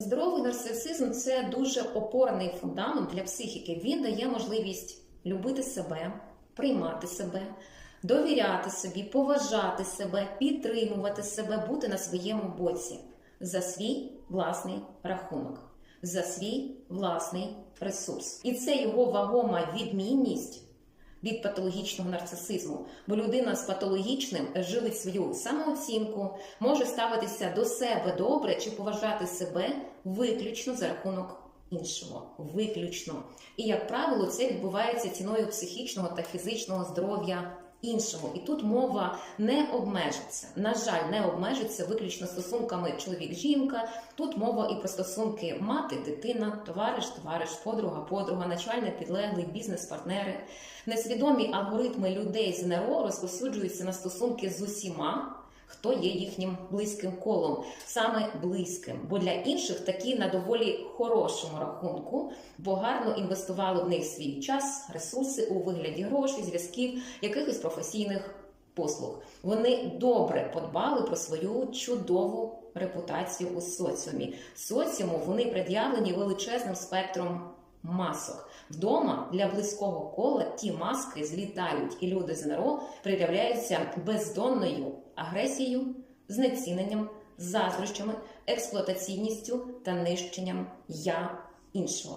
Здоровий нарцисизм це дуже опорний фундамент для психіки. Він дає можливість любити себе, приймати себе, довіряти собі, поважати себе, підтримувати себе, бути на своєму боці за свій власний рахунок, за свій власний ресурс. І це його вагома відмінність від патологічного нарцисизму, бо людина з патологічним живить свою самооцінку, може ставитися до себе добре чи поважати себе виключно за рахунок іншого. Виключно. І, як правило, це відбувається ціною психічного та фізичного здоров'я іншого. І тут мова не обмежиться. На жаль, не обмежиться виключно стосунками чоловік-жінка. Тут мова і про стосунки мати-дитина, товариш, товариш, подруга, подруга, начальник, підлеглий, бізнес-партнери. Несвідомі алгоритми людей з НРО розповсюджуються на стосунки з усіма. Хто є їхнім близьким колом, саме близьким, бо для інших такі на доволі хорошому рахунку, бо гарно інвестували в них свій час, ресурси у вигляді грошей, зв'язків, якихось професійних послуг. Вони добре подбали про свою чудову репутацію у соціумі. Соціуму вони пред'явлені величезним спектром масок. Вдома для близького кола ті маски злітають, і люди з НРО пред'являються бездонною агресією, знеціненням, заздрощами, експлуатаційністю та нищенням я іншого.